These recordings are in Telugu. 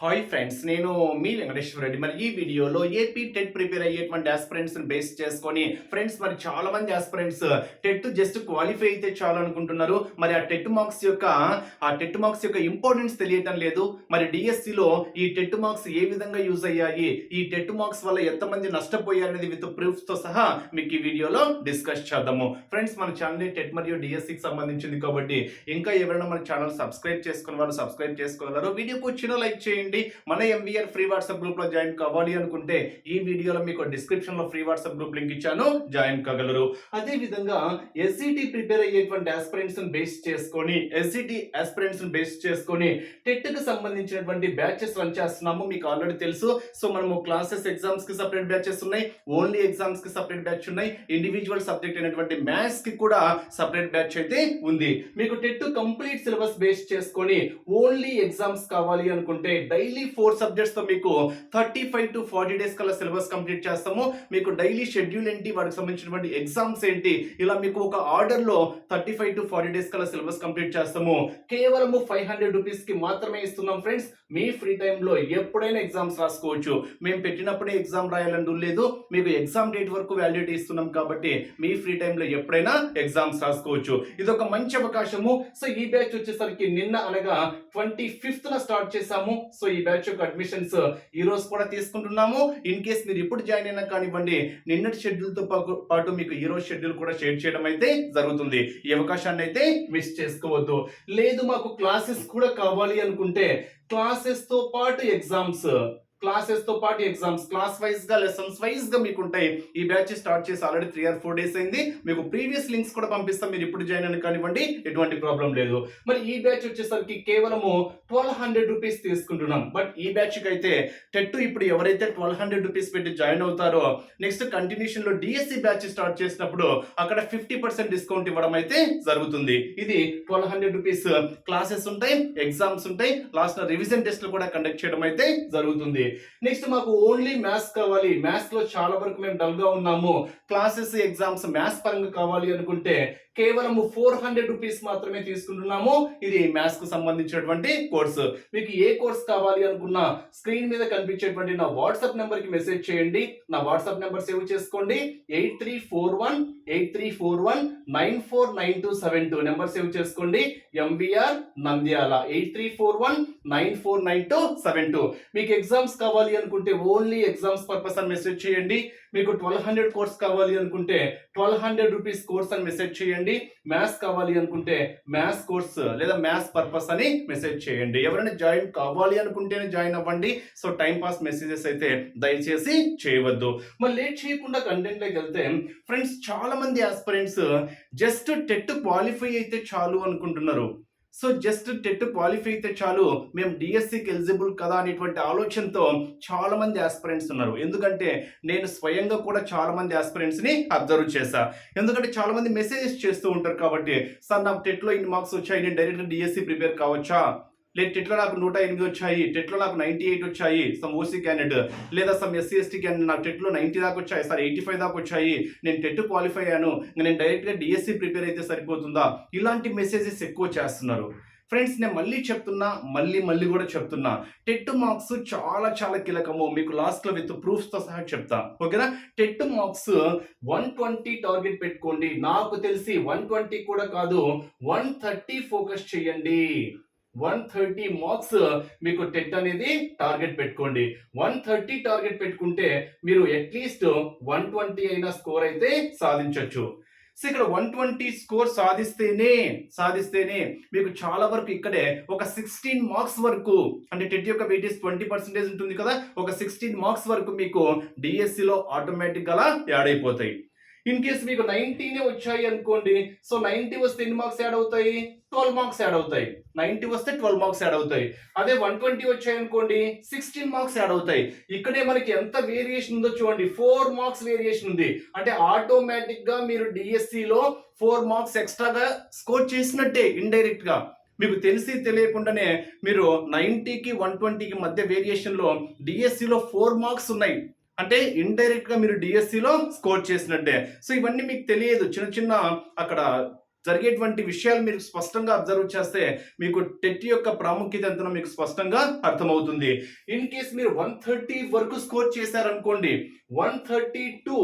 హాయ్ ఫ్రెండ్స్ నేను మీ వెంకటేశ్వర రెడ్డి. మరి ఈ వీడియోలో ఏపీ టెట్ ప్రిపేర్ అయ్యేటువంటి ఆస్పిరెంట్స్ బేస్ చేసుకొని ఫ్రెండ్స్ మరి చాలా మంది ఆస్పిరెంట్స్ టెట్ జస్ట్ క్వాలిఫై అయితే చాలు అనుకుంటున్నారు. మరి ఆ టెట్ మార్క్స్ యొక్క ఆ టెట్ మార్క్స్ యొక్క ఇంపార్టెన్స్ తెలియటం లేదు. మరి డిఎస్సిలో ఈ టెట్ మార్క్స్ ఏ విధంగా యూజ్ అయ్యాయి? ఈ టెట్ మార్క్స్ వల్ల ఎంతమంది నష్టపోయారు అనేది విత్ ప్రూఫ్స్తో సహా మీకు ఈ వీడియోలో డిస్కస్ చేద్దాము. ఫ్రెండ్స్ మన ఛానల్ టెట్ మరియు డిఎస్సికి సంబంధించింది కాబట్టి ఇంకా ఎవరైనా మన ఛానల్ సబ్స్క్రైబ్ చేసుకున్న వాళ్ళు సబ్స్క్రైబ్ చేసుకోగలరు. వీడియోకి వచ్చిన లైక్ చేయండి. మన ఎంవీఆర్ ఫ్రీ వాట్సాప్ గ్రూప్లో జాయిన్ కావాలి అనుకుంటే ఈ వీడియోలో మీకు డిస్క్రిప్షన్లో ఫ్రీ వాట్సాప్ గ్రూప్ లింక్ ఇచ్చాను. జాయిన్ కాగలరు. అదే విధంగా ఎస్సిటి ప్రిపేర్ అయ్యేటువంటి ఆస్పిరెంట్స్ బేస్ చేసుకొని ఎస్సిటి ఆస్పిరెంట్స్ బేస్ చేసుకొని టెట్కి సంబంధించినటువంటి బ్యాచెస్ రన్ చేస్తున్నాము. మీకు ఆల్రెడీ తెలుసు. సో మనము క్లాసెస్ ఎగ్జామ్స్కి సపరేట్ బ్యాచెస్ ఉన్నాయి. ఓన్లీ ఎగ్జామ్స్కి సపరేట్ బ్యాచ్ ఉన్నాయి. ఇండివిజువల్ సబ్జెక్ట్ అయినటువంటి మ్యాథ్స్కి కూడా సపరేట్ బ్యాచ్ అయితే ఉంది. మీకు టెట్ కంప్లీట్ సిలబస్ బేస్ చేసుకొని ఓన్లీ ఎగ్జామ్స్ కావాలి అనుకుంటే డైలీ ఫోర్ సబ్జెక్ట్స్తో మీకు thirty five to forty days కల్లా సిలబస్ కంప్లీట్ చేస్తాము. మీకు డైలీ షెడ్యూల్ ఏంటి? వాటికి సంబంధించినటువంటి ఎగ్జామ్స్ ఏంటి? ఇలా మీకు ఒక ఆర్డర్లో thirty five to forty days కల్లా సిలబస్ కంప్లీట్ చేస్తాము. కేవలము ఫైవ్ హండ్రెడ్ రూపీస్కి మాత్రమే ఇస్తున్నాం ఫ్రెండ్స్. మీ ఫ్రీ టైంలో ఎప్పుడైనా ఎగ్జామ్స్ రాసుకోవచ్చు. మేము పెట్టినప్పుడే ఎగ్జామ్ రాయాలని లేదు. మీకు ఎగ్జామ్ డేట్ వరకు వ్యాలిడిటీ ఇస్తున్నాం కాబట్టి మీ ఫ్రీ టైంలో ఎప్పుడైనా ఎగ్జామ్స్ రాసుకోవచ్చు. ఇది ఒక మంచి అవకాశము. సో ఈ బ్యాచ్ వచ్చేసరికి నిన్న అనగా ట్వంటీ ఫిఫ్త్ స్టార్ట్ చేశాము. సో ఈ బ్యాచ్ యొక్క అడ్మిషన్స్ ఈ రోజు కూడా తీసుకుంటున్నాము. ఇన్ కేస్ మీరు ఇప్పుడు జాయిన్ అయినా కానివ్వండి నిన్నటి షెడ్యూల్తో పాటు మీకు ఈ రోజు షెడ్యూల్ కూడా షేర్ చేయడం అయితే జరుగుతుంది. ఈ అవకాశాన్ని అయితే మిస్ చేసుకోవద్దు. లేదు మాకు క్లాసెస్ కూడా కావాలి అనుకుంటే క్లాసెస్తో పాటు ఎగ్జామ్స్ క్లాసెస్తో పాటు ఎగ్జామ్స్ క్లాస్ వైజ్గా లెసన్స్ వైజ్గా మీకు ఉంటాయి. ఈ బ్యాచ్ స్టార్ట్ చేసి already three or four days అయింది. మీకు ప్రీవియస్ లింక్స్ కూడా పంపిస్తాం. మీరు ఇప్పుడు జాయిన్ అని కానివ్వండి ఎటువంటి ప్రాబ్లం లేదు. మరి ఈ బ్యాచ్ వచ్చేసరికి కేవలము ట్వెల్వ్ హండ్రెడ్ రూపీస్ తీసుకుంటున్నాం. బట్ ఈ బ్యాచ్కి అయితే టెట్ ఇప్పుడు ఎవరైతే ట్వెల్వ్ హండ్రెడ్ రూపీస్ పెట్టి జాయిన్ అవుతారో నెక్స్ట్ కంటిన్యూషన్లో డిఎస్సి బ్యాచ్ స్టార్ట్ చేసినప్పుడు అక్కడ ఫిఫ్టీ పర్సెంట్ డిస్కౌంట్ ఇవ్వడం అయితే జరుగుతుంది. ఇది ట్వెల్వ్ హండ్రెడ్ రూపీస్ క్లాసెస్ ఉంటాయి ఎగ్జామ్స్ ఉంటాయి. లాస్ట్ రివిజన్ టెస్ట్లు కూడా కండక్ట్ చేయడం అయితే జరుగుతుంది. నెక్స్ట్ మాకు ఓన్లీ మ్యాథ్స్ కావాలి. మ్యాథ్స్లో చాలా వరకు మేము డల్గా ఉన్నాము. క్లాసెస్ ఎగ్జామ్స్ మ్యాథ్స్ పరంగా కావాలి అనుకుంటే కేవలం ఫోర్ హండ్రెడ్ రూపీస్ మాత్రమే తీసుకుంటున్నాము. ఇది మ్యాథ్స్కు సంబంధించినటువంటి కోర్సు మీకు ఏ కోర్స్ కావాలి అనుకున్నా స్క్రీన్ మీద కనిపించేటువంటి నా వాట్సాప్ నెంబర్కి మెసేజ్ చేయండి. నా వాట్సాప్ నెంబర్ సేవ్ చేసుకోండి. Eight three four one eight three four one nine four nine two seven two number save చేసుకోండి. MBR Nandyal eight three four one nine four nine two seven two మీకు ఎగ్జామ్స్ కావాలి అనుకుంటే ఓన్లీ ఎగ్జామ్స్ పర్పస్ అని మెసేజ్ చేయండి. మీకు ట్వెల్వ్ హండ్రెడ్ కోర్స్ కావాలి అనుకుంటే ట్వెల్వ్ హండ్రెడ్ రూపీస్ కోర్స్ అని మెసేజ్ చేయండి. మ్యాథ్స్ కావాలి అనుకుంటే మ్యాథ్స్ కోర్స్ లేదా మ్యాథ్స్ పర్పస్ అని మెసేజ్ చేయండి. ఎవరైనా జాయిన్ కావాలి అనుకుంటేనే జాయిన్ అవ్వండి. సో టైం పాస్ మెసేజెస్ అయితే దయచేసి చేయవద్దు. మరి లేట్ చేయకుండా కంటెంట్లోకి వెళ్తే ఫ్రెండ్స్ చాలా మంది ఆస్పిరెంట్స్ జస్ట్ టెట్ క్వాలిఫై అయితే చాలు అనుకుంటున్నారు. సో జస్ట్ టెట్ క్వాలిఫై అయితే చాలు మేము డిఎస్సికి ఎలిజిబుల్ కదా అనేటువంటి ఆలోచనతో చాలా మంది ఆస్పిరెంట్స్ ఉన్నారు. ఎందుకంటే నేను స్వయంగా కూడా చాలా మంది ఆస్పిరెంట్స్ని అబ్జర్వ్ చేశా. ఎందుకంటే చాలా మంది మెసేజెస్ చేస్తూ ఉంటారు కాబట్టి సార్ నాకు టెట్లో ఇన్ని మార్క్స్ వచ్చాయి నేను డైరెక్ట్ డిఎస్సి ప్రిపేర్ కావచ్చా? లేదు టెట్లో నాకు నూట ఎనిమిది వచ్చాయి టెట్లో నాకు నైంటీ ఎయిట్ వచ్చాయి సమ్ ఓసీ క్యాండిడేట్ లేదా సమ్ ఎస్సీ ఎస్టీ క్యాండిడేట్ నాకు టెట్లో నైంటీ దాకా వచ్చాయి సార్ ఎయిటీ ఫైవ్ దాకా వచ్చాయి. నేను టెట్ క్వాలిఫై అయ్యాను. నేను డైరెక్ట్గా డిఎస్సి ప్రిపేర్ అయితే సరిపోతుందా? ఇలాంటి మెసేజెస్ ఎక్కువ చేస్తున్నారు. ఫ్రెండ్స్ నేను మళ్ళీ చెప్తున్నా మళ్ళీ మళ్ళీ కూడా చెప్తున్నా. టెట్ మార్క్స్ చాలా చాలా కీలకము. మీకు లాస్ట్లో విత్ ప్రూఫ్స్తో సహా చెప్తా. ఓకేనా? TET marks one twenty target పెట్టుకోండి. నాకు తెలిసి వన్ ట్వంటీ కూడా కాదు వన్ థర్టీ ఫోకస్ చేయండి. వన్ థర్టీ మార్క్స్ మీకు టెట్ అనేది టార్గెట్ పెట్టుకోండి. వన్ థర్టీ టార్గెట్ పెట్టుకుంటే మీరు అట్లీస్ట్ వన్ ట్వంటీ అయిన స్కోర్ అయితే సాధించవచ్చు సో ఇక్కడ వన్ ట్వంటీ స్కోర్ సాధిస్తేనే సాధిస్తేనే మీకు చాలా వరకు ఇక్కడే ఒక సిక్స్టీన్ మార్క్స్ వరకు అంటే టెట్ యొక్క వెయిటేజ్ ట్వంటీ పర్సెంటేజ్ ఉంటుంది కదా ఒక సిక్స్టీన్ మార్క్స్ వరకు మీకు డిఎస్సిలో ఆటోమేటిక్గా యాడ్ అయిపోతాయి. ఇన్ కేస్ మీకు నైన్టీనే వచ్చాయి అనుకోండి సో నైన్టీ వస్తే ఎన్ని మార్క్స్ యాడ్ అవుతాయి? ట్వెల్వ్ మార్క్స్ యాడ్ అవుతాయి. నైన్టీ వస్తే ట్వెల్వ్ మార్క్స్ యాడ్ అవుతాయి. అదే వన్ ట్వంటీ వచ్చాయనుకోండి సిక్స్టీన్ మార్క్స్ యాడ్ అవుతాయి. ఇక్కడే మనకి ఎంత వేరియేషన్ ఉందో చూడండి. ఫోర్ మార్క్స్ వేరియేషన్ ఉంది. అంటే ఆటోమేటిక్గా మీరు డిఎస్సిలో ఫోర్ మార్క్స్ ఎక్స్ట్రాగా స్కోర్ చేసినట్టే ఇండైరెక్ట్గా మీకు తెలిసి తెలియకుండానే మీరు నైంటీకి వన్ ట్వంటీకి మధ్య వేరియేషన్లో డిఎస్సిలో ఫోర్ మార్క్స్ ఉన్నాయి. అంటే ఇండైరెక్ట్గా మీరు డిఎస్సిలో స్కోర్ చేసినట్టే. సో ఇవన్నీ మీకు తెలియదు. చిన్న చిన్న అక్కడ జరిగేటువంటి విషయాలు మీరు స్పష్టంగా అబ్జర్వ్ చేస్తే మీకు టెట్ యొక్క ప్రాముఖ్యత ఎంతనో మీకు స్పష్టంగా అర్థమవుతుంది. ఇన్ కేస్ మీరు వన్ థర్టీ వరకు స్కోర్ చేశారనుకోండి one thirty to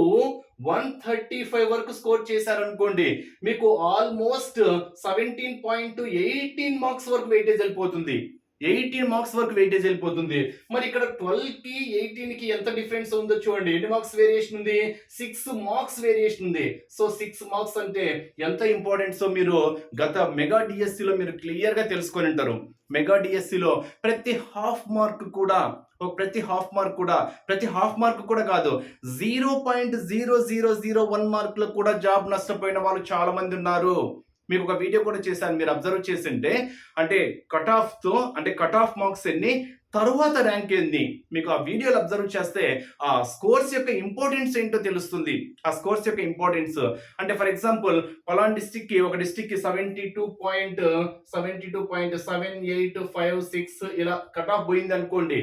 one thirty five వరకు స్కోర్ చేశారనుకోండి మీకు almost seventeen point eighteen marks వరకు వెయిటేజ్ వెళ్ళిపోతుంది. ఎయిటీన్ మార్క్స్ వరకు వెయిటేజ్ వెళ్ళిపోతుంది. మరి ఇక్కడ ట్వెల్వ్కి ఎయిటీన్కి ఎంత డిఫరెన్స్ ఉందో చూడండి. ఎన్ని మార్క్స్ వేరియేషన్ ఉంది? సిక్స్ మార్క్స్ వేరియేషన్ ఉంది. సో సిక్స్ మార్క్స్ అంటే ఎంత ఇంపార్టెంట్ సో మీరు గత మెగా డిఎస్సిలో మీరు క్లియర్గా తెలుసుకొని ఉంటారు. మెగా డిఎస్సిలో ప్రతి హాఫ్ మార్క్ కూడా ఓ ప్రతి హాఫ్ మార్క్ కూడా ప్రతి హాఫ్ మార్క్ కూడా కాదు. Zero point zero zero zero one మార్క్లో కూడా జాబ్ నష్టపోయిన వాళ్ళు చాలా మంది ఉన్నారు. మీకు ఒక వీడియో కూడా చేశాను మీరు అబ్జర్వ్ చేసింటే అంటే కట్ ఆఫ్తో అంటే కట్ ఆఫ్ మార్క్స్ ఎన్ని తరువాత ర్యాంక్ ఏంది మీకు ఆ వీడియోలు అబ్జర్వ్ చేస్తే ఆ స్కోర్స్ యొక్క ఇంపార్టెన్స్ ఏంటో తెలుస్తుంది. ఆ స్కోర్స్ యొక్క ఇంపార్టెన్స్ అంటే ఫర్ ఎగ్జాంపుల్ పలాన్ డిస్టిక్కి ఒక డిస్టిక్కి seventy two point seventy two point seven eight five six ఇలా కట్ ఆఫ్ పోయింది అనుకోండి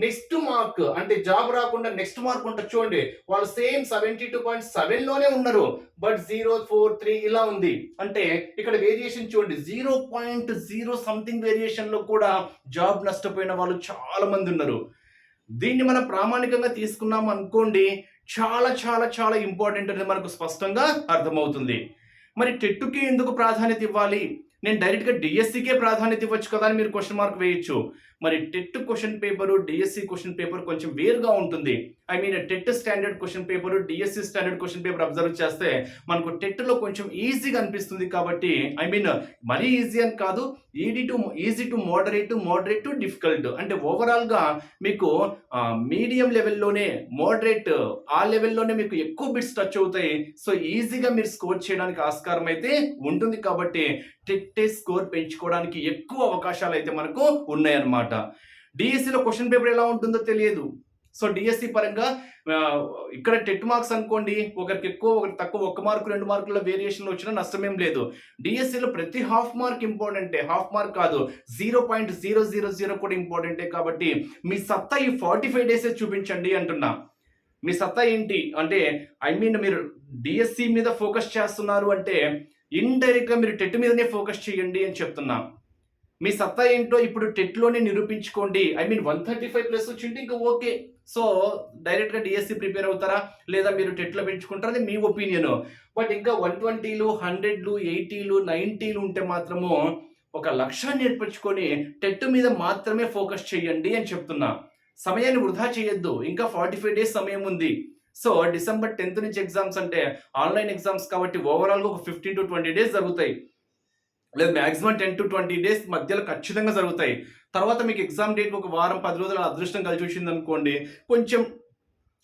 నెక్స్ట్ మార్క్ అంటే జాబ్ రాకుండా నెక్స్ట్ మార్క్ ఉంటుంది చూడండి. వాళ్ళు సేమ్ సెవెంటీ టూ పాయింట్ సెవెన్లోనే ఉన్నారు. బట్ జీరో ఫోర్ త్రీ ఇలా ఉంది. అంటే ఇక్కడ వేరియేషన్ చూడండి. జీరో పాయింట్ జీరో సంథింగ్ వేరియేషన్లో కూడా జాబ్ నష్టపోయిన వాళ్ళు చాలా మంది ఉన్నారు. దీన్ని మనం ప్రామాణికంగా తీసుకున్నాం అనుకోండి చాలా చాలా చాలా ఇంపార్టెంట్ అనేది మనకు స్పష్టంగా అర్థమవుతుంది. మరి టెట్టుకి ఎందుకు ప్రాధాన్యత ఇవ్వాలి? నేను డైరెక్ట్గా డిఎస్సికే ప్రాధాన్యత ఇవ్వచ్చు కదా అని మీరు క్వశ్చన్ మార్క్ వేయొచ్చు. మరి TET question paper DSC question paper కొంచెం వేరుగా ఉంటుంది. I mean TET standard question paper DSC standard question paper observe చేస్తే మనకు టెట్లో కొంచెం ఈజీగా అనిపిస్తుంది కాబట్టి ఐ మీన్ మరీ ఈజీ అని కాదు ED to easy to moderate moderate to difficult అంటే ఓవరాల్గా మీకు మీడియం లెవెల్లోనే మోడరేట్ ఆ లెవెల్లోనే మీకు ఎక్కువ బిట్స్ టచ్ అవుతాయి. సో ఈజీగా మీరు స్కోర్ చేయడానికి ఆస్కారం అయితే ఉంటుంది కాబట్టి టెట్టే స్కోర్ పెంచుకోవడానికి ఎక్కువ అవకాశాలు అయితే మనకు ఉన్నాయన్నమాట. డిఎస్సిలో క్వశ్చన్ పేపర్ ఎలా ఉంటుందో తెలియదు. సో డిఎస్సి పరంగా ఇక్కడ టెట్ మార్క్స్ అనుకోండి ఒకరికి ఎక్కువ ఒకరికి తక్కువ ఒక మార్కు రెండు మార్కుల వేరియేషన్ వచ్చినా నష్టమేం లేదు. డిఎస్సిలో ప్రతి హాఫ్ మార్క్ ఇంపార్టెంటే హాఫ్ మార్క్ కాదు. Zero point zero zero zero కూడా ఇంపార్టెంటే కాబట్టి మీ సత్తా ఈ ఫార్టీ ఫైవ్ డేసే చూపించండి అంటున్నా. మీ సత్తా ఏంటి? అంటే ఐ మీన్ మీరు డిఎస్సి మీద ఫోకస్ చేస్తున్నారు అంటే ఇండైరెక్ట్గా మీరు టెట్ మీదనే ఫోకస్ చేయండి అని చెప్తున్నా. మీ సత్తా ఏంటో ఇప్పుడు టెట్లోనే నిరూపించుకోండి. I mean one thirty five plus వచ్చింటే ఇంకా ఓకే సో డైరెక్ట్గా డిఎస్సి ప్రిపేర్ అవుతారా? లేదా మీరు టెట్లో పెంచుకుంటారా అది మీ ఒపీనియన్. బట్ ఇంకా వన్ ట్వంటీలు హండ్రెడ్లు ఎయిటీలు నైంటీలు ఉంటే మాత్రము ఒక లక్ష్యాన్ని ఏర్పరచుకొని టెట్ మీద మాత్రమే ఫోకస్ చేయండి అని చెప్తున్నా. సమయాన్ని వృధా చేయొద్దు. ఇంకా ఫార్టీ ఫైవ్ డేస్ సమయం ఉంది. సో డిసెంబర్ టెన్త్ నుంచి ఎగ్జామ్స్ అంటే ఆన్లైన్ ఎగ్జామ్స్ కాబట్టి ఓవరాల్గా ఒక ఫిఫ్టీన్ టు ట్వంటీ డేస్ జరుగుతాయి. లేదు maximum ten to twenty days మధ్యలో ఖచ్చితంగా జరుగుతాయి. తర్వాత మీకు ఎగ్జామ్ డేట్ ఒక వారం పది రోజుల అదృష్టం కలిసి వచ్చింది అనుకోండి కొంచెం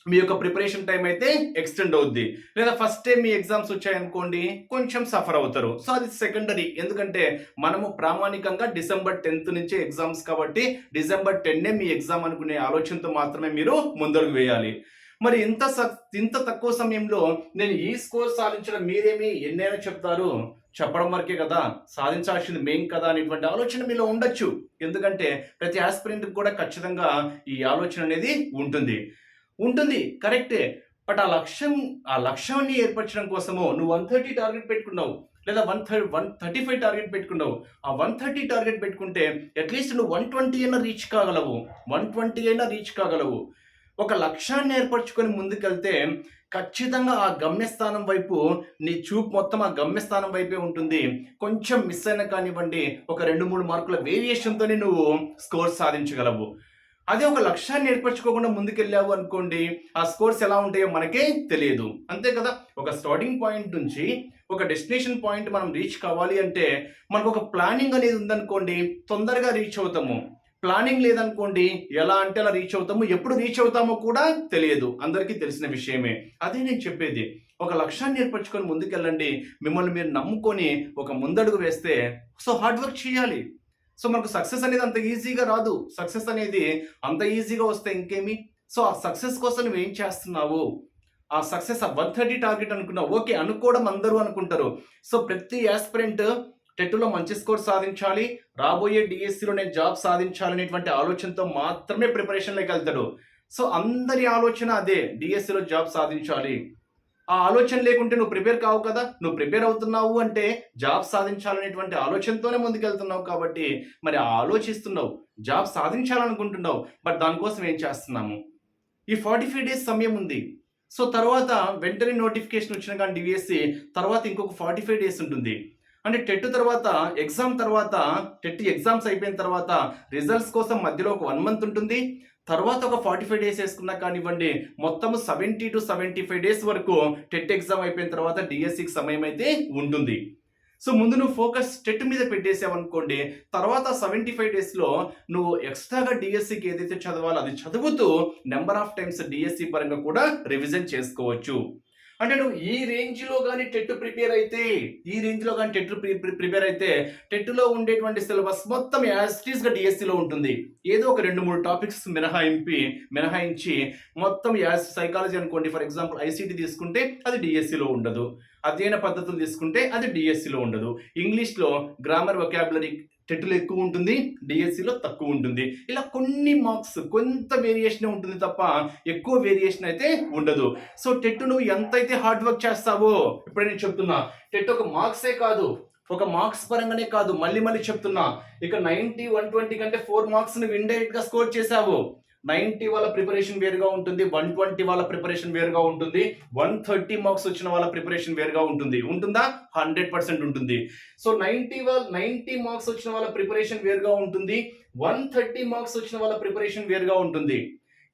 మీ యొక్క ప్రిపరేషన్ టైం అయితే ఎక్స్టెండ్ అవుద్ది. లేదా ఫస్ట్ టైం మీ ఎగ్జామ్స్ వచ్చాయనుకోండి కొంచెం సఫర్ అవుతారు. సో అది సెకండరీ ఎందుకంటే మనము ప్రామాణికంగా డిసెంబర్ టెన్త్ నుంచి ఎగ్జామ్స్ కాబట్టి డిసెంబర్ టెన్నే మీ ఎగ్జామ్ అనుకునే ఆలోచనతో మాత్రమే మీరు ముందడుగు వేయాలి. మరి ఇంత ఇంత తక్కువ సమయంలో నేను ఈ స్కోర్ సాధించడం మీరేమి ఎన్నైనా చెప్తారు? చెప్పడం వరకే కదా సాధించాల్సింది మేం కదా అనేటువంటి ఆలోచన మీలో ఉండొచ్చు. ఎందుకంటే ప్రతి ఆస్పిరెంట్ కూడా ఖచ్చితంగా ఈ ఆలోచన అనేది ఉంటుంది. ఉంటుంది కరెక్టే బట్ ఆ లక్ష్యం ఆ లక్ష్యాన్ని ఏర్పరచడం కోసము నువ్వు వన్ థర్టీ టార్గెట్ పెట్టుకున్నావు లేదా one thirty one thirty five target పెట్టుకున్నావు. ఆ వన్ థర్టీ టార్గెట్ పెట్టుకుంటే అట్లీస్ట్ నువ్వు వన్ ట్వంటీ అయినా రీచ్ కాగలవు. వన్ ట్వంటీ అయినా రీచ్ కాగలవు. ఒక లక్ష్యాన్ని ఏర్పరచుకొని ముందుకెళ్తే ఖచ్చితంగా ఆ గమ్యస్థానం వైపు నీ చూపు మొత్తం ఆ గమ్యస్థానం వైపే ఉంటుంది. కొంచెం మిస్ అయినా కానివ్వండి ఒక రెండు మూడు మార్కుల వేరియేషన్తోనే నువ్వు స్కోర్ సాధించగలవు. అదే ఒక లక్ష్యాన్ని ఏర్పరచుకోకుండా ముందుకెళ్ళావు అనుకోండి ఆ స్కోర్స్ ఎలా ఉంటాయో మనకే తెలియదు. అంతే కదా? ఒక స్టార్టింగ్ పాయింట్ నుంచి ఒక డెస్టినేషన్ పాయింట్ మనం రీచ్ కావాలి అంటే మనకు ఒక ప్లానింగ్ అనేది ఉందనుకోండి తొందరగా రీచ్ అవుతాము. ప్లానింగ్ లేదనుకోండి ఎలా అంటే అలా రీచ్ అవుతాము ఎప్పుడు రీచ్ అవుతామో కూడా తెలియదు. అందరికీ తెలిసిన విషయమే. అదే నేను చెప్పేది. ఒక లక్ష్యాన్ని ఏర్పరచుకొని ముందుకెళ్ళండి. మిమ్మల్ని మీరు నమ్ముకొని ఒక ముందడుగు వేస్తే సో హార్డ్ వర్క్ చేయాలి. సో మనకు సక్సెస్ అనేది అంత ఈజీగా రాదు. సక్సెస్ అనేది అంత ఈజీగా వస్తే ఇంకేమి? సో ఆ సక్సెస్ కోసం నువ్వు ఏం చేస్తున్నావు? ఆ సక్సెస్ ఆ వన్ థర్టీ టార్గెట్ అనుకున్నావు. ఓకే అనుకోవడం అందరూ అనుకుంటారు. సో ప్రతి యాస్పిరెంట్ టెట్లో మంచి స్కోర్ సాధించాలి. రాబోయే డిఎస్సిలో నేను జాబ్ సాధించాలనేటువంటి ఆలోచనతో మాత్రమే ప్రిపరేషన్లోకి వెళ్తాడు. సో అందరి ఆలోచన అదే. డిఎస్సిలో జాబ్ సాధించాలి. ఆ ఆలోచన లేకుంటే నువ్వు ప్రిపేర్ కావు కదా? నువ్వు ప్రిపేర్ అవుతున్నావు అంటే జాబ్ సాధించాలనేటువంటి ఆలోచనతోనే ముందుకెళ్తున్నావు కాబట్టి మరి ఆలోచిస్తున్నావు. జాబ్ సాధించాలనుకుంటున్నావు. బట్ దానికోసం ఏం చేస్తున్నాము? ఈ ఫార్టీ ఫైవ్ డేస్ సమయం ఉంది. సో తర్వాత వెంటనే నోటిఫికేషన్ వచ్చిన కానీ డివిఎస్సి తర్వాత ఇంకొక ఫార్టీ ఫైవ్ డేస్ ఉంటుంది. అంటే టెట్ తర్వాత ఎగ్జామ్ తర్వాత టెట్ ఎగ్జామ్స్ అయిపోయిన తర్వాత రిజల్ట్స్ కోసం మధ్యలో ఒక వన్ మంత్ ఉంటుంది. తర్వాత ఒక ఫార్టీ ఫైవ్ డేస్ వేసుకున్నా కానివ్వండి మొత్తం seventy to seventy five days వరకు టెట్ ఎగ్జామ్ అయిపోయిన తర్వాత డిఎస్సికి సమయం అయితే ఉంటుంది. సో ముందు నువ్వు ఫోకస్ టెట్ మీద పెట్టేసావు అనుకోండి తర్వాత సెవెంటీ ఫైవ్ డేస్లో నువ్వు ఎక్స్ట్రాగా డిఎస్సికి ఏదైతే చదవాలో అది చదువుతూ నెంబర్ ఆఫ్ టైమ్స్ డిఎస్సి పరంగా కూడా రివిజన్ చేసుకోవచ్చు. అంటే నువ్వు ఈ రేంజ్లో కానీ టెట్ ప్రిపేర్ అయితే ఈ రేంజ్లో కానీ టెట్ ప్రిపేర్ అయితే టెట్లో ఉండేటువంటి సిలబస్ మొత్తం యాస్టీస్గా DSC ఉంటుంది. ఏదో ఒక రెండు మూడు టాపిక్స్ మినహాయింపి మినహాయించి మొత్తం యాస్ సైకాలజీ అనుకోండి ఫర్ ఎగ్జాంపుల్ ఐసీటీ తీసుకుంటే అది DSC ఉండదు. అధ్యయన పద్ధతులు తీసుకుంటే అది DSC ఉండదు. ఇంగ్లీష్లో గ్రామర్ వొకాబులరీ టెట్లో ఎక్కువ ఉంటుంది డిఎస్సిలో తక్కువ ఉంటుంది. ఇలా కొన్ని మార్క్స్ కొంత వేరియేషన్ ఉంటుంది తప్ప ఎక్కువ వేరియేషన్ అయితే ఉండదు. సో టెట్ నువ్వు ఎంతైతే హార్డ్ వర్క్ చేస్తావో ఇప్పుడే నేను చెప్తున్నా టెట్ ఒక మార్క్సే కాదు ఒక మార్క్స్ పరంగానే కాదు. మళ్ళీ మళ్ళీ చెప్తున్నా ఇక నైన్టీ వన్ ట్వంటీ కంటే ఫోర్ మార్క్స్ నువ్వు ఇండైరెక్ట్గా స్కోర్ చేసావు. నైన్టీ వాళ్ళ ప్రిపరేషన్ వేరుగా ఉంటుంది వన్ ట్వంటీ వాళ్ళ ప్రిపరేషన్ వేరుగా ఉంటుంది వన్ థర్టీ మార్క్స్ వచ్చిన వాళ్ళ ప్రిపరేషన్ వేరుగా ఉంటుంది. ఉంటుందా? హండ్రెడ్ పర్సెంట్ ఉంటుంది. సో నైంటీ వాళ్ళ నైంటీ మార్క్స్ వచ్చిన వాళ్ళ ప్రిపరేషన్ వేరుగా ఉంటుంది వన్ థర్టీ మార్క్స్ వచ్చిన వాళ్ళ ప్రిపరేషన్ వేరుగా ఉంటుంది.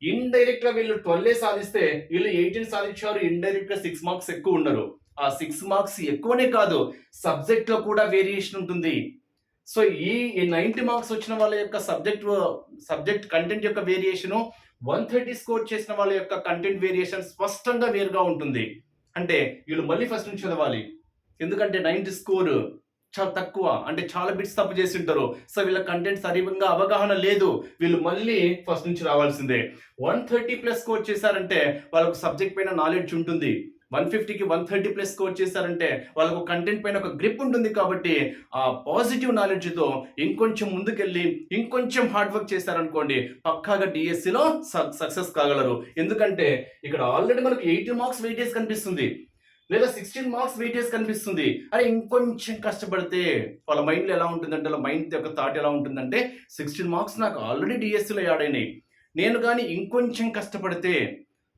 ఇండైరెక్ట్గా వీళ్ళు ట్వెల్వ్ సాధిస్తే వీళ్ళు ఎయిటీన్ సాధించారు ఇండైరెక్ట్గా సిక్స్ మార్క్స్ ఎక్కువ ఉండరు. ఆ సిక్స్ మార్క్స్ ఎక్కువనే కాదు సబ్జెక్ట్లో కూడా వేరియేషన్ ఉంటుంది. సో ఈ నైన్టీ మార్క్స్ వచ్చిన వాళ్ళ యొక్క సబ్జెక్ట్ సబ్జెక్ట్ కంటెంట్ యొక్క వేరియేషన్ వన్ థర్టీ స్కోర్ చేసిన వాళ్ళ యొక్క కంటెంట్ వేరియేషన్ స్పష్టంగా వేరుగా ఉంటుంది. అంటే వీళ్ళు మళ్ళీ ఫస్ట్ నుంచి చదవాలి. ఎందుకంటే నైన్టీ స్కోర్ చాలా తక్కువ. అంటే చాలా బిట్స్ తప్పు చేసి ఉంటారు. సో వీళ్ళ కంటెంట్ సరిగ్గా అవగాహన లేదు. వీళ్ళు మళ్ళీ ఫస్ట్ నుంచి రావాల్సిందే. వన్ థర్టీ ప్లస్ స్కోర్ చేశారంటే వాళ్ళకు సబ్జెక్ట్ పైన నాలెడ్జ్ ఉంటుంది. వన్ ఫిఫ్టీకి వన్ థర్టీ ప్లస్ స్కోర్ చేశారంటే వాళ్ళకు కంటెంట్ పైన ఒక గ్రిప్ ఉంటుంది కాబట్టి ఆ పాజిటివ్ నాలెడ్జ్తో ఇంకొంచెం ముందుకెళ్ళి ఇంకొంచెం హార్డ్ వర్క్ చేశారనుకోండి పక్కాగా డిఎస్సిలో సక్సెస్ కాగలరు. ఎందుకంటే ఇక్కడ ఆల్రెడీ మనకు ఎయిటీ మార్క్స్ వెయిటేజ్ కనిపిస్తుంది. లేదా సిక్స్టీన్ మార్క్స్ వెయిటేజ్ కనిపిస్తుంది. అరే ఇంకొంచెం కష్టపడితే వాళ్ళ మైండ్లో ఎలా ఉంటుందంటే వాళ్ళ మైండ్ యొక్క థాట్ ఎలా ఉంటుందంటే సిక్స్టీన్ మార్క్స్ నాకు ఆల్రెడీ డిఎస్సిలో యాడ్ అయినాయి. నేను కానీ ఇంకొంచెం కష్టపడితే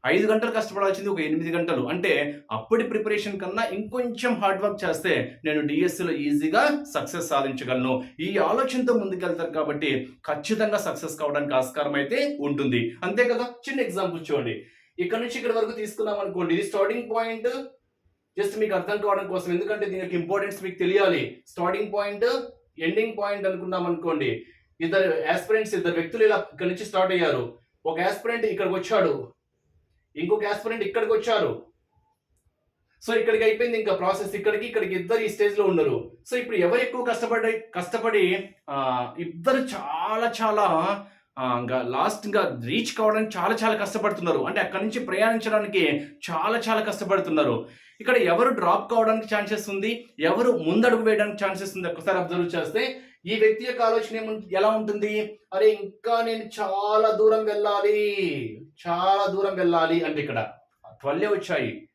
ఐదు గంటలు కష్టపడాల్సింది ఒక ఎనిమిది గంటలు. అంటే అప్పటి ప్రిపరేషన్ కన్నా ఇంకొంచెం హార్డ్ వర్క్ చేస్తే నేను డిఎస్సిలో ఈజీగా సక్సెస్ సాధించగలను. ఈ ఆలోచనతో ముందుకెళ్తారు కాబట్టి ఖచ్చితంగా సక్సెస్ కావడానికి ఆస్కారం అయితే ఉంటుంది. అంతే కదా? చిన్న ఎగ్జాంపుల్ చూడండి. ఇక్కడ నుంచి ఇక్కడ వరకు తీసుకున్నాం అనుకోండి. ఇది స్టార్టింగ్ పాయింట్ జస్ట్ మీకు అర్థం కావడం కోసం. ఎందుకంటే దీనికి ఇంపార్టెన్స్ మీకు తెలియాలి. స్టార్టింగ్ పాయింట్ ఎండింగ్ పాయింట్ అనుకున్నాం అనుకోండి. ఇద్దరు యాస్పిరెంట్స్ ఇద్దరు వ్యక్తులు ఇలా ఇక్కడ నుంచి స్టార్ట్ అయ్యారు. ఒక యాస్పిరెంట్ ఇక్కడికి వచ్చాడు. ఇంకొక ఆస్పిరెంట్ ఇక్కడికి వచ్చారు. సో ఇక్కడికి అయిపోయింది ఇంకా ప్రాసెస్ ఇక్కడికి ఇక్కడికి ఇద్దరు ఈ స్టేజ్లో ఉన్నారు. సో ఇప్పుడు ఎవరు ఎక్కువ కష్టపడి కష్టపడి ఇద్దరు చాలా చాలా ఇంకా లాస్ట్ ఇంకా రీచ్ కావడానికి చాలా చాలా కష్టపడుతున్నారు. అంటే అక్కడి నుంచి ప్రయాణించడానికి చాలా చాలా కష్టపడుతున్నారు. ఇక్కడ ఎవరు డ్రాప్ కావడానికి ఛాన్సెస్ ఉంది? ఎవరు ముందడుగు వేయడానికి ఛాన్సెస్ ఉంది? ఒకసారి అబ్జర్వ్ చేస్తే ఈ వ్యక్తి యొక్క ఆలోచన ఎలా ఉంటుంది? అరే ఇంకా నేను చాలా దూరం వెళ్ళాలి. చాలా దూరం వెళ్ళాలి అంటే ఇక్కడ ట్వెల్వే వచ్చాయి.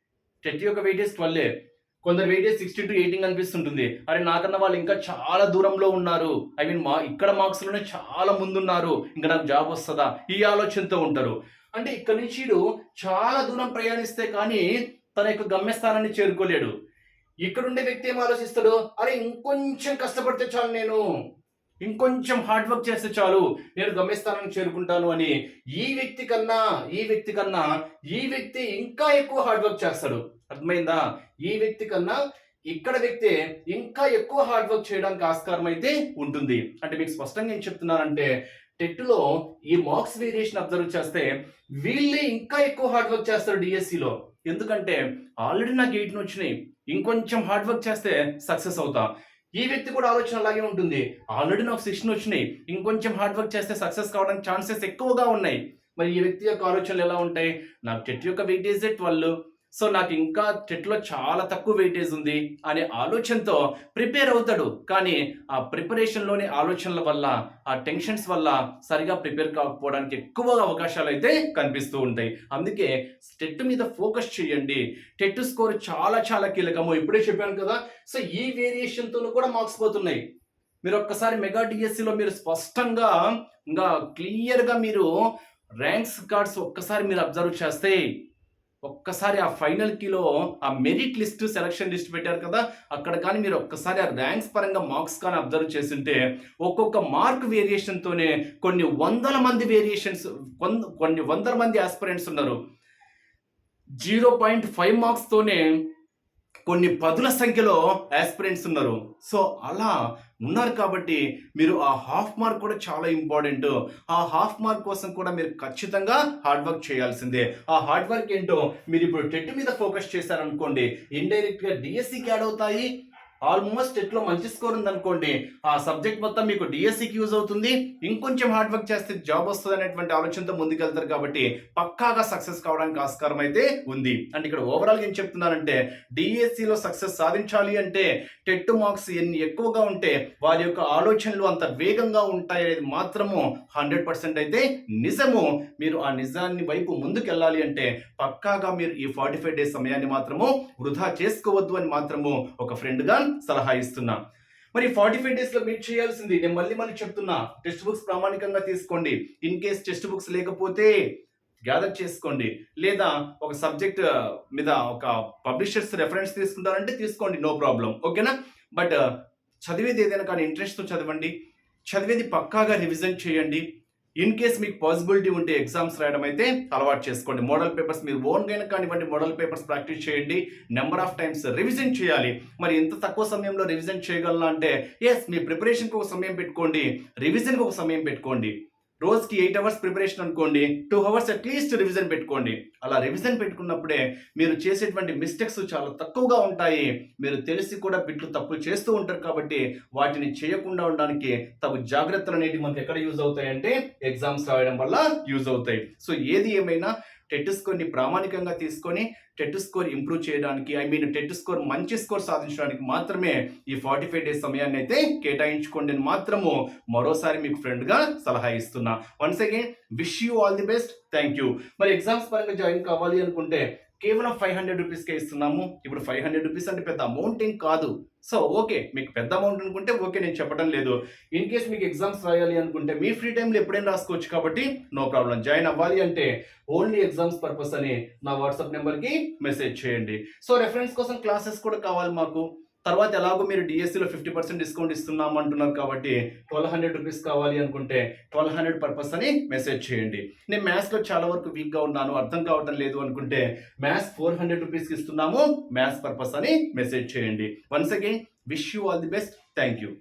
టెట్ యొక్క వెయిటేజ్ ట్వెల్వే. కొందరు వెయిటేజ్ సిక్స్టీ టు ఎయిటీన్ అనిపిస్తుంటుంది అరే నాకన్నా వాళ్ళు ఇంకా చాలా దూరంలో ఉన్నారు. ఐ మీన్ మా ఇక్కడ మార్క్స్లోనే చాలా ముందున్నారు. ఇంకా నాకు జాబ్ వస్తుందా? ఈ ఆలోచనతో ఉంటారు. అంటే ఇక్కడ నుంచి చాలా దూరం ప్రయాణిస్తే కానీ తన యొక్క గమ్యస్థానాన్ని చేరుకోలేడు. ఇక్కడుండే వ్యక్తి ఏం ఆలోచిస్తాడు? అరే ఇంకొంచెం కష్టపడితే చాలు నేను. ఇంకొంచెం హార్డ్ వర్క్ చేస్తే చాలు. నేను గమ్యస్థానానికి చేరుకుంటాను అని ఈ వ్యక్తి కన్నా ఈ వ్యక్తి కన్నా ఈ వ్యక్తి ఇంకా ఎక్కువ హార్డ్ వర్క్ చేస్తాడు. అర్థమైందా? ఈ వ్యక్తి కన్నా ఇక్కడ వ్యక్తి ఇంకా ఎక్కువ హార్డ్ వర్క్ చేయడానికి ఆస్కారం అయితే ఉంటుంది. అంటే మీకు స్పష్టంగా ఏం చెప్తున్నానంటే టెట్లో ఈ మార్క్స్ వేరియేషన్ అబ్జర్వ్ చేస్తే వీళ్ళే ఇంకా ఎక్కువ హార్డ్ వర్క్ చేస్తారు డిఎస్సిలో ఎందుకంటే ఆల్రెడీ నాకు ఎయిట్ వచ్చినాయి. ఇంకొంచెం హార్డ్ వర్క్ చేస్తే సక్సెస్ అవుతా. ఈ వ్యక్తి కూడా ఆలోచన అలాగే ఉంటుంది. ఆల్రెడీ నాకు శిక్షణ వచ్చినాయి. ఇంకొంచెం హార్డ్ వర్క్ చేస్తే సక్సెస్ కావడానికి ఛాన్సెస్ ఎక్కువగా ఉన్నాయి. మరి ఈ వ్యక్తి యొక్క ఆలోచనలు ఎలా ఉంటాయి? నాకు టెట్ యొక్క వెయిటేజ్ ట్వెల్వ్ సో నాకు ఇంకా టెట్లో చాలా తక్కువ వెయిటేజ్ ఉంది అనే ఆలోచనతో ప్రిపేర్ అవుతాడు. కానీ ఆ ప్రిపరేషన్లోని ఆలోచనల వల్ల ఆ టెన్షన్స్ వల్ల సరిగా ప్రిపేర్ కాకపోవడానికి ఎక్కువ అవకాశాలు అయితే కనిపిస్తూ ఉంటాయి. అందుకే టెట్ మీద ఫోకస్ చేయండి. టెట్ స్కోర్ చాలా చాలా కీలకము. ఇప్పుడే చెప్పాను కదా. సో ఈ వేరియేషన్తో కూడా మార్క్స్ పోతున్నాయి. మీరు ఒక్కసారి మెగా డిఎస్సిలో మీరు స్పష్టంగా ఇంకా క్లియర్గా మీరు ర్యాంక్స్ కార్డ్స్ ఒక్కసారి మీరు అబ్జర్వ్ చేస్తే ఒక్కసారి ఆ ఫైనల్ కిలో ఆ మెరిట్ లిస్ట్ సెలక్షన్ లిస్ట్ పెట్టారు కదా అక్కడ కానీ మీరు ఒక్కసారి ఆ ర్యాంక్స్ పరంగా మార్క్స్ కానీ అబ్జర్వ్ చేస్తుంటే ఒక్కొక్క మార్క్ వేరియేషన్తోనే కొన్ని వందల మంది వేరియేషన్స్ కొన్ని వందల మంది ఆస్పిరెంట్స్ ఉన్నారు. జీరో పాయింట్ ఫైవ్ మార్క్స్తోనే కొన్ని పదుల సంఖ్యలో ఆస్పిరెంట్స్ ఉన్నారు. సో అలా ఉన్నారు కాబట్టి మీరు ఆ హాఫ్ మార్క్ కూడా చాలా ఇంపార్టెంట్ ఆ హాఫ్ మార్క్ కోసం కూడా మీరు ఖచ్చితంగా హార్డ్ వర్క్ చేయాల్సిందే. ఆ హార్డ్ వర్క్ ఏంటో మీరు ఇప్పుడు టెట్ మీద ఫోకస్ చేశారనుకోండి ఇండైరెక్ట్గా డిఎస్సికి యాడ్ అవుతాయి ఆల్మోస్ట్ ఎట్లో మంచి స్కోర్ ఉందనుకోండి ఆ సబ్జెక్ట్ మొత్తం మీకు డిఎస్సికి యూజ్ అవుతుంది. ఇంకొంచెం హార్డ్ వర్క్ చేస్తే జాబ్ వస్తుంది అనేటువంటి ఆలోచనతో ముందుకెళ్తారు కాబట్టి పక్కాగా సక్సెస్ కావడానికి ఆస్కారం అయితే ఉంది. అంటే ఇక్కడ ఓవరాల్ ఏం చెప్తున్నానంటే డిఎస్సిలో సక్సెస్ సాధించాలి అంటే టెట్ మార్క్స్ ఎన్ని ఎక్కువగా ఉంటే వారి యొక్క ఆలోచనలు అంత వేగంగా ఉంటాయి అనేది మాత్రము హండ్రెడ్ పర్సెంట్ అయితే నిజము. మీరు ఆ నిజాన్ని వైపు ముందుకెళ్ళాలి అంటే పక్కాగా మీరు ఈ ఫార్టీ ఫైవ్ డేస్ సమయాన్ని మాత్రము వృధా చేసుకోవద్దు అని మాత్రము ఒక ఫ్రెండ్గా సలహా ఇస్తున్నా. మరి ఫార్టీ ఫైవ్ డేస్లో చేయాల్సింది. నేను మళ్ళీ మళ్ళీ చెప్తున్నా. టెక్స్ట్ బుక్స్ ప్రామాణికంగా తీసుకోండి. ఇన్ కేస్ టెక్స్ట్ బుక్స్ లేకపోతే గ్యాదర్ చేసుకోండి. లేదా ఒక సబ్జెక్ట్ మీద ఒక పబ్లిషర్స్ రెఫరెన్స్ తీసుకుంటారంటే తీసుకోండి. No problem. ఓకేనా? బట్ చదివేది ఏదైనా కానీ ఇంట్రెస్ట్తో చదవండి. చదివేది పక్కాగా రివిజన్ చేయండి. ఇన్ కేస్ మీకు పాసిబిలిటీ ఉంటే ఎగ్జామ్స్ రాయడం అయితే అలవాటు చేసుకోండి. మోడల్ పేపర్స్ మీరు ఓన్గా కానివ్వండి మోడల్ పేపర్స్ ప్రాక్టీస్ చేయండి. నెంబర్ ఆఫ్ టైమ్స్ రివిజన్ చేయాలి. మరి ఇంత తక్కువ సమయంలో రివిజన్ చేయగలనా అంటే ఎస్ మీ ప్రిపరేషన్కి ఒక సమయం పెట్టుకోండి. రివిజన్కి ఒక సమయం పెట్టుకోండి. రోజుకి ఎయిట్ అవర్స్ ప్రిపరేషన్ అనుకోండి two hours at least revision పెట్టుకోండి. అలా రివిజన్ పెట్టుకున్నప్పుడే మీరు చేసేటువంటి మిస్టేక్స్ చాలా తక్కువగా ఉంటాయి. మీరు తెలిసి కూడా బిట్లు తప్పులు చేస్తూ ఉంటారు కాబట్టి వాటిని చేయకుండా ఉండడానికి తగు జాగ్రత్తలు అనేవి మనకి ఎక్కడ యూజ్ అవుతాయంటే ఎగ్జామ్స్ రాయడం వల్ల యూజ్ అవుతాయి. సో ఏది ఏమైనా టెట్ స్కోర్ని ప్రామాణికంగా తీసుకొని టెట్ స్కోర్ ఇంప్రూవ్ చేయడానికి ఐ మీన్ టెట్ స్కోర్ మంచి స్కోర్ సాధించడానికి మాత్రమే ఈ ఫార్టీ ఫైవ్ డేస్ సమయాన్ని అయితే కేటాయించుకోండి అని మాత్రము మరోసారి మీకు ఫ్రెండ్గా సలహా ఇస్తున్నా. Once again wish you all the best thank you మరి ఎగ్జామ్స్ పరంగా జాయిన్ కావాలి అనుకుంటే కేవలం ఫైవ్ హండ్రెడ్ రూపీస్కే ఇస్తున్నాము. ఇప్పుడు ఫైవ్ హండ్రెడ్ రూపీస్ అంటే పెద్ద అమౌంట్ ఏం కాదు. సో ఓకే మీకు పెద్ద అమౌంట్ అనుకుంటే ఓకే నేను చెప్పడం లేదు. ఇన్ కేస్ మీకు ఎగ్జామ్స్ రాయాలి అనుకుంటే మీ ఫ్రీ టైంలో ఎప్పుడైనా రాసుకోవచ్చు కాబట్టి నో ప్రాబ్లం జాయిన్ అవ్వాలి అంటే ఓన్లీ ఎగ్జామ్స్ పర్పస్ అని నా వాట్సాప్ నెంబర్కి మెసేజ్ చేయండి. సో రెఫరెన్స్ కోసం క్లాసెస్ కూడా కావాలి మాకు. తర్వాత ఎలాగో మీరు డిఎస్సిలో ఫిఫ్టీ పర్సెంట్ డిస్కౌంట్ ఇస్తున్నాము అంటున్నారు కాబట్టి ట్వెల్వ్ హండ్రెడ్ రూపీస్ కావాలి అనుకుంటే ట్వెల్వ్ హండ్రెడ్ పర్పస్ అని మెసేజ్ చేయండి. నేను మ్యాథ్స్లో చాలా వరకు వీక్గా ఉన్నాను అర్థం కావటం లేదు అనుకుంటే మ్యాథ్స్ ఫోర్ హండ్రెడ్ రూపీస్కి ఇస్తున్నాము మ్యాథ్స్ పర్పస్ అని మెసేజ్ చేయండి. Once again wish you all the best thank you